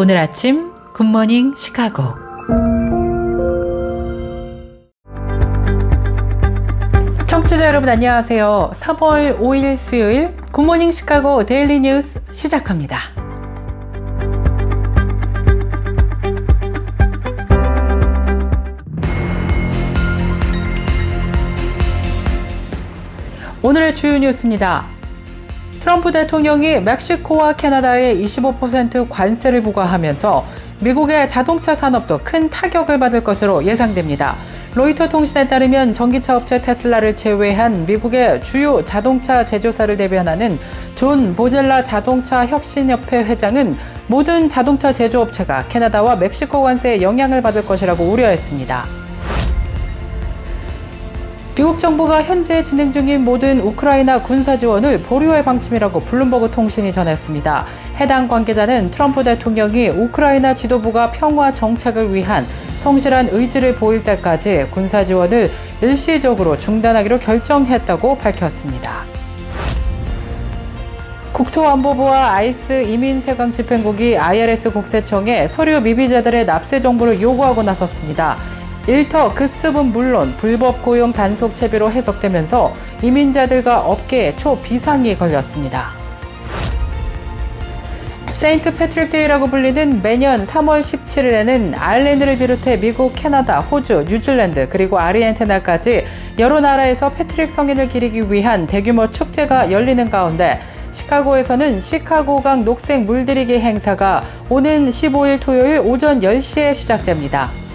오늘 아침 굿모닝 시카고. 청취자 여러분 안녕하세요. 3월 5일 수요일 굿모닝 시카고 데일리 뉴스 시작합니다. 오늘의 주요 뉴스입니다. 트럼프 대통령이 멕시코와 캐나다에 25% 관세를 부과하면서 미국의 자동차 산업도 큰 타격을 받을 것으로 예상됩니다. 로이터 통신에 따르면 전기차 업체 테슬라를 제외한 미국의 주요 자동차 제조사를 대변하는 존 보젤라 자동차 혁신협회 회장은 모든 자동차 제조업체가 캐나다와 멕시코 관세에 영향을 받을 것이라고 우려했습니다. 미국 정부가 현재 진행 중인 모든 우크라이나 군사 지원을 보류할 방침이라고 블룸버그 통신이 전했습니다. 해당 관계자는 트럼프 대통령이 우크라이나 지도부가 평화 정착을 위한 성실한 의지를 보일 때까지 군사 지원을 일시적으로 중단하기로 결정했다고 밝혔습니다. 국토안보부와 아이스 이민세강 집행국이 IRS 국세청에 서류 미비자들의 납세 정보를 요구하고 나섰습니다. 일터 급습은 물론 불법 고용 단속 채비로 해석되면서 이민자들과 업계에 초비상이 걸렸습니다. 세인트 패트릭 데이라고 불리는 매년 3월 17일에는 아일랜드를 비롯해 미국, 캐나다, 호주, 뉴질랜드 그리고 아르헨티나까지 여러 나라에서 패트릭 성인을 기리기 위한 대규모 축제가 열리는 가운데 시카고에서는 시카고강 녹색 물들이기 행사가 오는 15일 토요일 오전 10시에 시작됩니다.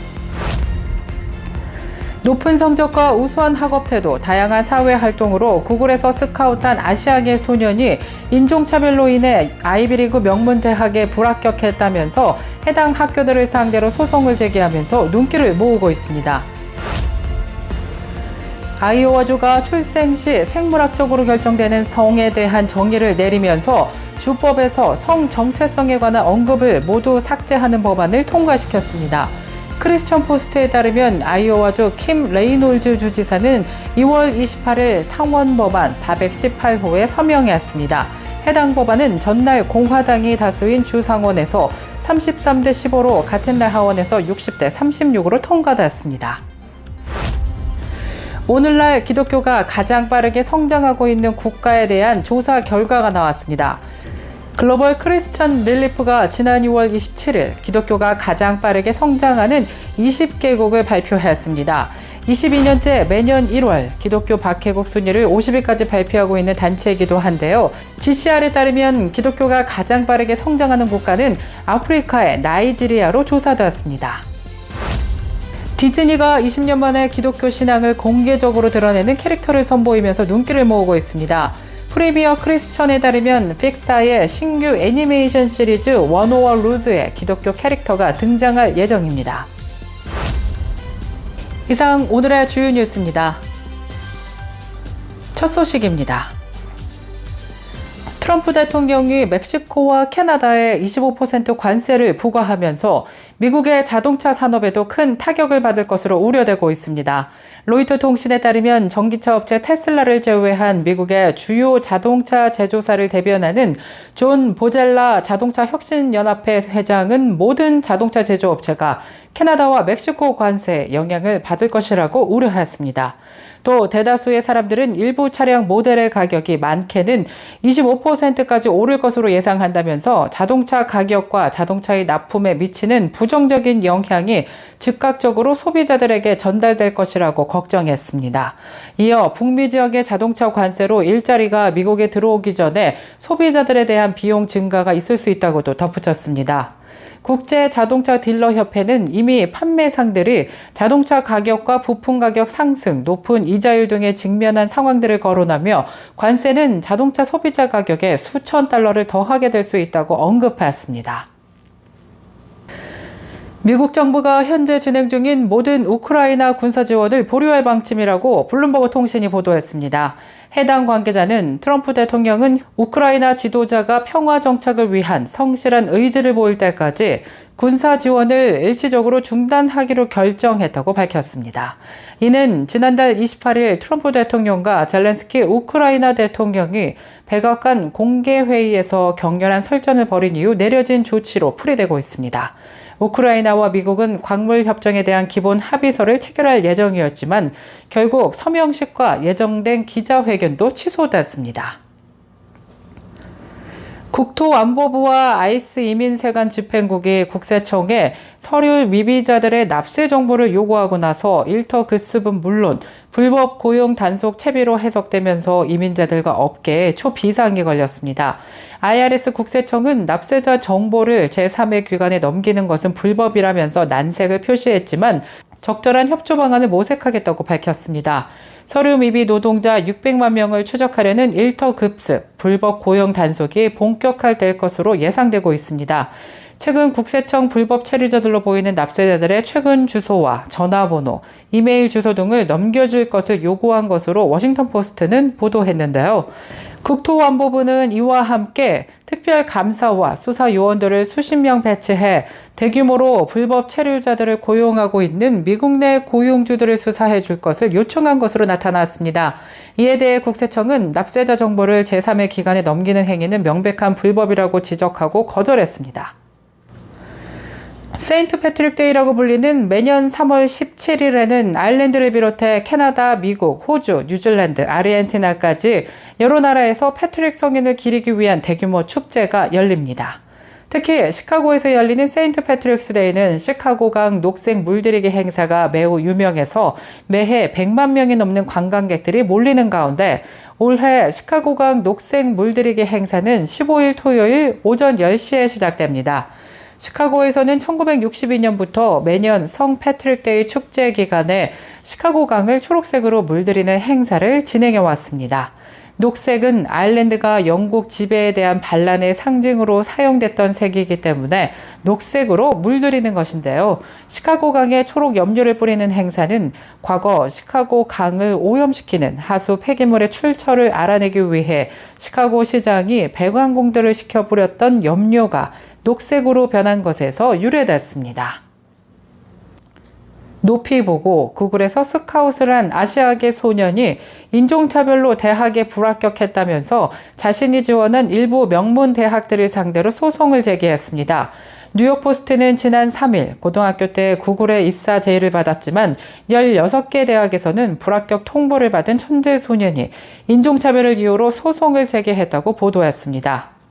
높은 성적과 우수한 학업 태도, 다양한 사회 활동으로 구글에서 스카우트한 아시아계 소년이 인종차별로 인해 아이비리그 명문 대학에 불합격했다면서 해당 학교들을 상대로 소송을 제기하면서 눈길을 모으고 있습니다. 아이오와주가 출생 시 생물학적으로 결정되는 성에 대한 정의를 내리면서 주법에서 성 정체성에 관한 언급을 모두 삭제하는 법안을 통과시켰습니다. 크리스천 포스트에 따르면 아이오와주 킴 레이놀즈 주지사는 2월 28일 상원 법안 418호에 서명했습니다. 해당 법안은 전날 공화당이 다수인 주 상원에서 33대 15로 같은 날 하원에서 60대 36으로 통과됐습니다. 오늘날 기독교가 가장 빠르게 성장하고 있는 국가에 대한 조사 결과가 나왔습니다. 글로벌 크리스천 릴리프가 지난 2월 27일 기독교가 가장 빠르게 성장하는 20개국을 발표했습니다. 22년째 매년 1월 기독교 박해국 순위를 50위까지 발표하고 있는 단체이기도 한데요. GCR에 따르면 기독교가 가장 빠르게 성장하는 국가는 아프리카의 나이지리아로 조사되었습니다. 디즈니가 20년 만에 기독교 신앙을 공개적으로 드러내는 캐릭터를 선보이면서 눈길을 모으고 있습니다. 프리미어 크리스천에 따르면 픽사의 신규 애니메이션 시리즈 원오워 루즈의 기독교 캐릭터가 등장할 예정입니다. 이상 오늘의 주요 뉴스입니다. 첫 소식입니다. 트럼프 대통령이 멕시코와 캐나다에 25% 관세를 부과하면서 미국의 자동차 산업에도 큰 타격을 받을 것으로 우려되고 있습니다. 로이터 통신에 따르면 전기차 업체 테슬라를 제외한 미국의 주요 자동차 제조사를 대변하는 존 보젤라 자동차 혁신연합회 회장은 모든 자동차 제조업체가 캐나다와 멕시코 관세에 영향을 받을 것이라고 우려했습니다. 또 대다수의 사람들은 일부 차량 모델의 가격이 많게는 25%까지 오를 것으로 예상한다면서 자동차 가격과 자동차의 납품에 미치는 부정적인 영향이 즉각적으로 소비자들에게 전달될 것이라고 걱정했습니다. 이어 북미 지역의 자동차 관세로 일자리가 미국에 들어오기 전에 소비자들에 대한 비용 증가가 있을 수 있다고도 덧붙였습니다. 국제 자동차 딜러 협회는 이미 판매 상들이 자동차 가격과 부품 가격 상승, 높은 이자율 등에 직면한 상황들을 거론하며 관세는 자동차 소비자 가격에 수천 달러를 더하게 될 수 있다고 언급했습니다. 미국 정부가 현재 진행 중인 모든 우크라이나 군사 지원을 보류할 방침이라고 블룸버그 통신이 보도했습니다. 해당 관계자는 트럼프 대통령은 우크라이나 지도자가 평화 정착을 위한 성실한 의지를 보일 때까지 군사 지원을 일시적으로 중단하기로 결정했다고 밝혔습니다. 이는 지난달 28일 트럼프 대통령과 젤렌스키 우크라이나 대통령이 백악관 공개 회의에서 격렬한 설전을 벌인 이후 내려진 조치로 풀이되고 있습니다. 우크라이나와 미국은 광물 협정에 대한 기본 합의서를 체결할 예정이었지만 결국 서명식과 예정된 기자회견도 취소됐습니다. 국토안보부와 아이스 이민세관 집행국이 국세청에 서류 미비자들의 납세 정보를 요구하고 나서 일터 급습은 물론 불법 고용 단속 채비로 해석되면서 이민자들과 업계에 초비상이 걸렸습니다. IRS 국세청은 납세자 정보를 제3의 기관에 넘기는 것은 불법이라면서 난색을 표시했지만 적절한 협조 방안을 모색하겠다고 밝혔습니다. 서류 미비 노동자 600만 명을 추적하려는 일터 급습, 불법 고용 단속이 본격화될 것으로 예상되고 있습니다. 최근 국세청 불법 체류자들로 보이는 납세자들의 최근 주소와 전화번호, 이메일 주소 등을 넘겨줄 것을 요구한 것으로 워싱턴 포스트는 보도했는데요. 국토안보부는 이와 함께 특별 감사와 수사 요원들을 수십 명 배치해 대규모로 불법 체류자들을 고용하고 있는 미국 내 고용주들을 수사해 줄 것을 요청한 것으로 나타났습니다. 이에 대해 국세청은 납세자 정보를 제3의 기관에 넘기는 행위는 명백한 불법이라고 지적하고 거절했습니다. 세인트 패트릭 데이라고 불리는 매년 3월 17일에는 아일랜드를 비롯해 캐나다, 미국, 호주, 뉴질랜드, 아르헨티나까지 여러 나라에서 패트릭 성인을 기리기 위한 대규모 축제가 열립니다. 특히 시카고에서 열리는 세인트 패트릭스 데이는 시카고강 녹색 물들이기 행사가 매우 유명해서 매해 100만 명이 넘는 관광객들이 몰리는 가운데 올해 시카고강 녹색 물들이기 행사는 15일 토요일 오전 10시에 시작됩니다. 시카고에서는 1962년부터 매년 성 패트릭 데이 축제 기간에 시카고 강을 초록색으로 물들이는 행사를 진행해 왔습니다. 녹색은 아일랜드가 영국 지배에 대한 반란의 상징으로 사용됐던 색이기 때문에 녹색으로 물들이는 것인데요. 시카고 강에 초록 염료를 뿌리는 행사는 과거 시카고 강을 오염시키는 하수 폐기물의 출처를 알아내기 위해 시카고 시장이 배관공들을 시켜 뿌렸던 염료가 녹색으로 변한 것에서 유래됐습니다. 높이 보고 구글에서 스카웃을 한 아시아계 소년이 인종차별로 대학에 불합격했다면서 자신이 지원한 일부 명문 대학들을 상대로 소송을 제기했습니다. 뉴욕포스트는 지난 3일 고등학교 때 구글에 입사 제의를 받았지만 16개 대학에서는 불합격 통보를 받은 천재 소년이 인종차별을 이유로 소송을 제기했다고 보도했습니다.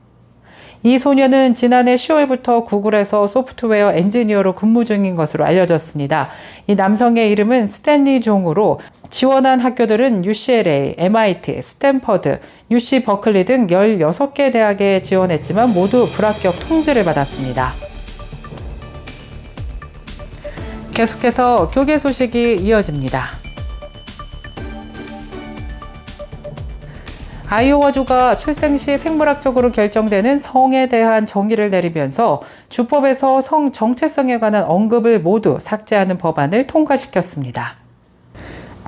이 소녀는 지난해 10월부터 구글에서 소프트웨어 엔지니어로 근무 중인 것으로 알려졌습니다. 이 남성의 이름은 스탠리 종으로 지원한 학교들은 UCLA, MIT, 스탠퍼드, UC 버클리 등 16개 대학에 지원했지만 모두 불합격 통지를 받았습니다. 계속해서 교계 소식이 이어집니다. 아이오와주가 출생 시 생물학적으로 결정되는 성에 대한 정의를 내리면서 주법에서 성 정체성에 관한 언급을 모두 삭제하는 법안을 통과시켰습니다.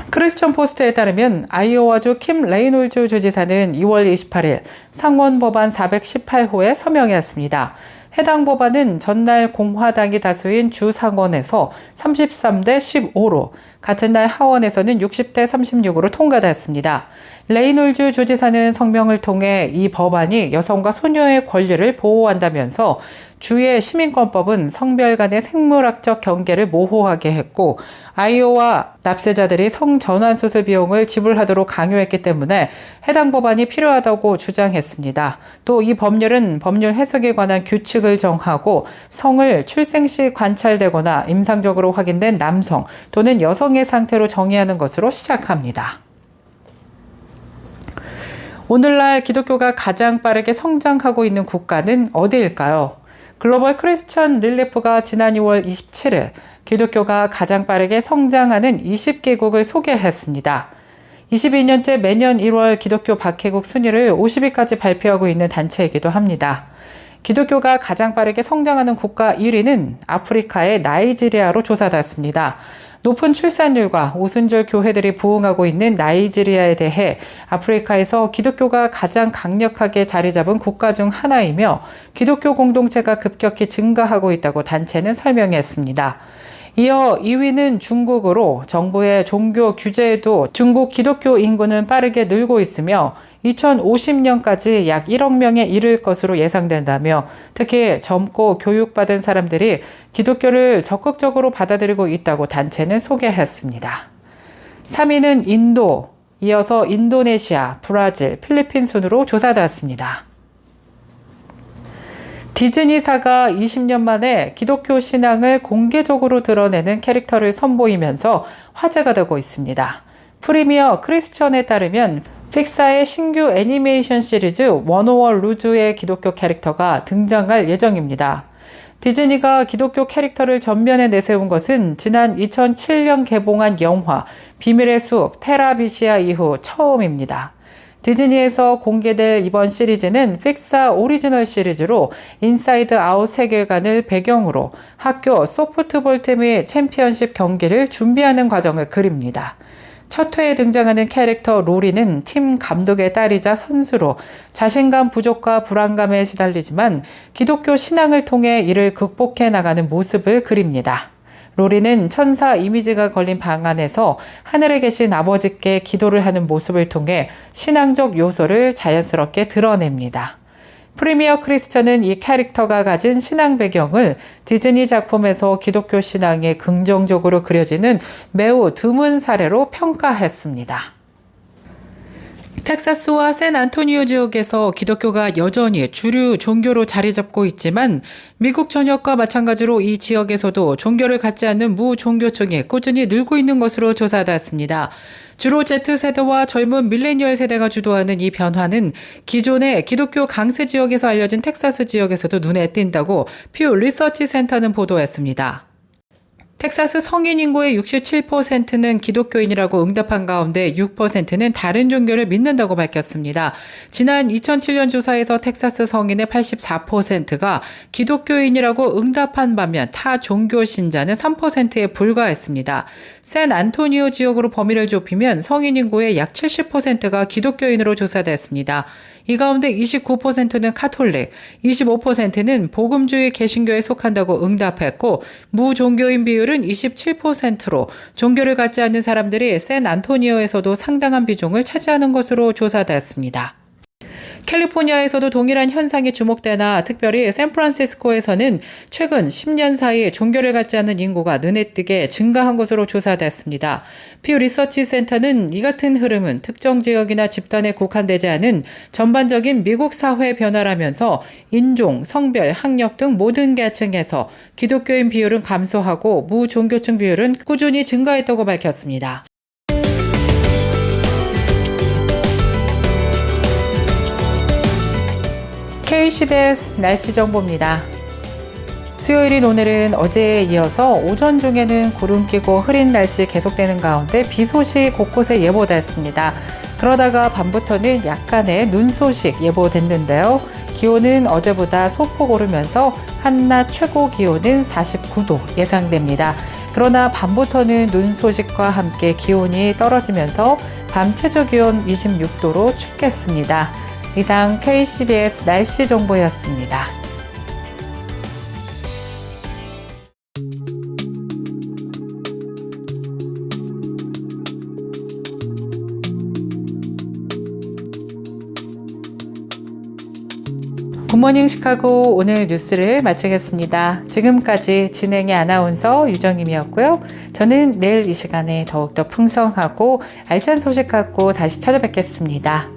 크리스천 포스트에 따르면 아이오와주 킴 레이놀즈 주지사는 2월 28일 상원 법안 418호에 서명했습니다. 해당 법안은 전날 공화당이 다수인 주 상원에서 33대 15로 같은 날 하원에서는 60대 36으로 통과됐습니다. 레이놀즈 주지사는 성명을 통해 이 법안이 여성과 소녀의 권리를 보호한다면서 주의 시민권법은 성별 간의 생물학적 경계를 모호하게 했고 아이오와 납세자들이 성전환 수술 비용을 지불하도록 강요했기 때문에 해당 법안이 필요하다고 주장했습니다. 또 이 법률은 법률 해석에 관한 규칙을 정하고 성을 출생 시 관찰되거나 임상적으로 확인된 남성 또는 여성의 상태로 정의하는 것으로 시작합니다. 오늘날 기독교가 가장 빠르게 성장하고 있는 국가는 어디일까요? 글로벌 크리스천 릴리프가 지난 2월 27일 기독교가 가장 빠르게 성장하는 20개국을 소개했습니다. 22년째 매년 1월 기독교 박해국 순위를 50위까지 발표하고 있는 단체이기도 합니다. 기독교가 가장 빠르게 성장하는 국가 1위는 아프리카의 나이지리아로 조사됐습니다. 높은 출산율과 오순절 교회들이 부흥하고 있는 나이지리아에 대해 아프리카에서 기독교가 가장 강력하게 자리 잡은 국가 중 하나이며 기독교 공동체가 급격히 증가하고 있다고 단체는 설명했습니다. 이어 2위는 중국으로 정부의 종교 규제에도 중국 기독교 인구는 빠르게 늘고 있으며 2050년까지 약 1억 명에 이를 것으로 예상된다며 특히 젊고 교육받은 사람들이 기독교를 적극적으로 받아들이고 있다고 단체는 소개했습니다. 3위는 인도, 이어서 인도네시아, 브라질, 필리핀 순으로 조사되었습니다. 디즈니사가 20년 만에 기독교 신앙을 공개적으로 드러내는 캐릭터를 선보이면서 화제가 되고 있습니다. 프리미어 크리스천에 따르면 픽사의 신규 애니메이션 시리즈 원오월 루즈의 기독교 캐릭터가 등장할 예정입니다. 디즈니가 기독교 캐릭터를 전면에 내세운 것은 지난 2007년 개봉한 영화 비밀의 숲 테라비시아 이후 처음입니다. 디즈니에서 공개될 이번 시리즈는 픽사 오리지널 시리즈로 인사이드 아웃 세계관을 배경으로 학교 소프트볼 팀의 챔피언십 경기를 준비하는 과정을 그립니다. 첫 회에 등장하는 캐릭터 로리는 팀 감독의 딸이자 선수로 자신감 부족과 불안감에 시달리지만 기독교 신앙을 통해 이를 극복해 나가는 모습을 그립니다. 로리는 천사 이미지가 걸린 방 안에서 하늘에 계신 아버지께 기도를 하는 모습을 통해 신앙적 요소를 자연스럽게 드러냅니다. 프리미어 크리스천은 이 캐릭터가 가진 신앙 배경을 디즈니 작품에서 기독교 신앙에 긍정적으로 그려지는 매우 드문 사례로 평가했습니다. 텍사스와 샌안토니오 지역에서 기독교가 여전히 주류 종교로 자리 잡고 있지만 미국 전역과 마찬가지로 이 지역에서도 종교를 갖지 않는 무종교층이 꾸준히 늘고 있는 것으로 조사됐습니다. 주로 Z세대와 젊은 밀레니얼 세대가 주도하는 이 변화는 기존의 기독교 강세 지역에서 알려진 텍사스 지역에서도 눈에 띈다고 퓨 리서치 센터는 보도했습니다. 텍사스 성인 인구의 67%는 기독교인이라고 응답한 가운데 6%는 다른 종교를 믿는다고 밝혔습니다. 지난 2007년 조사에서 텍사스 성인의 84%가 기독교인이라고 응답한 반면 타 종교 신자는 3%에 불과했습니다. 샌 안토니오 지역으로 범위를 좁히면 성인 인구의 약 70%가 기독교인으로 조사됐습니다. 이 가운데 29%는 카톨릭, 25%는 복음주의 개신교에 속한다고 응답했고 무종교인 비율은 27%로 종교를 갖지 않는 사람들이 샌 안토니오에서도 상당한 비중을 차지하는 것으로 조사됐습니다. 캘리포니아에서도 동일한 현상이 주목되나 특별히 샌프란시스코에서는 최근 10년 사이 종교를 갖지 않는 인구가 눈에 띄게 증가한 것으로 조사됐습니다. 퓨 리서치 센터는 이 같은 흐름은 특정 지역이나 집단에 국한되지 않은 전반적인 미국 사회 변화라면서 인종, 성별, 학력 등 모든 계층에서 기독교인 비율은 감소하고 무종교층 비율은 꾸준히 증가했다고 밝혔습니다. K-10S 날씨 정보입니다. 수요일인 오늘은 어제에 이어서 오전 중에는 구름 끼고 흐린 날씨 계속되는 가운데 비 소식 곳곳에 예보됐습니다. 그러다가 밤부터는 약간의 눈 소식 예보됐는데요. 기온은 어제보다 소폭 오르면서 한낮 최고 기온은 49도 예상됩니다. 그러나 밤부터는 눈 소식과 함께 기온이 떨어지면서 밤 최저 기온 26도로 춥겠습니다. 이상 KCBS 날씨 정보였습니다. 굿모닝 시카고 오늘 뉴스를 마치겠습니다. 지금까지 진행의 아나운서 유정임이었고요. 저는 내일 이 시간에 더욱더 풍성하고 알찬 소식 갖고 다시 찾아뵙겠습니다.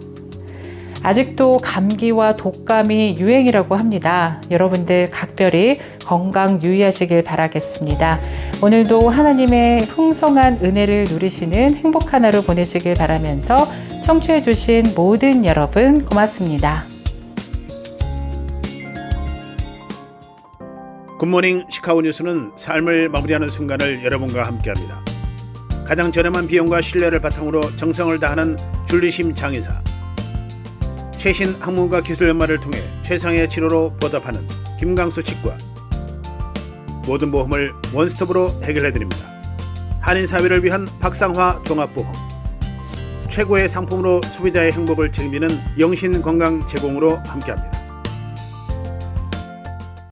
아직도 감기와 독감이 유행이라고 합니다. 여러분들 각별히 건강 유의하시길 바라겠습니다. 오늘도 하나님의 풍성한 은혜를 누리시는 행복한 하루 보내시길 바라면서 청취해주신 모든 여러분 고맙습니다. 굿모닝 시카고 뉴스는 삶을 마무리하는 순간을 여러분과 함께합니다. 가장 저렴한 비용과 신뢰를 바탕으로 정성을 다하는 줄리심 장인사 최신 학문과 기술 연마를 통해 최상의 치료로 보답하는 김강수 치과. 모든 보험을 원스톱으로 해결해 드립니다. 한인 사회를 위한 박상화 종합보험. 최고의 상품으로 소비자의 행복을 책임지는 영신 건강 제공으로 함께합니다.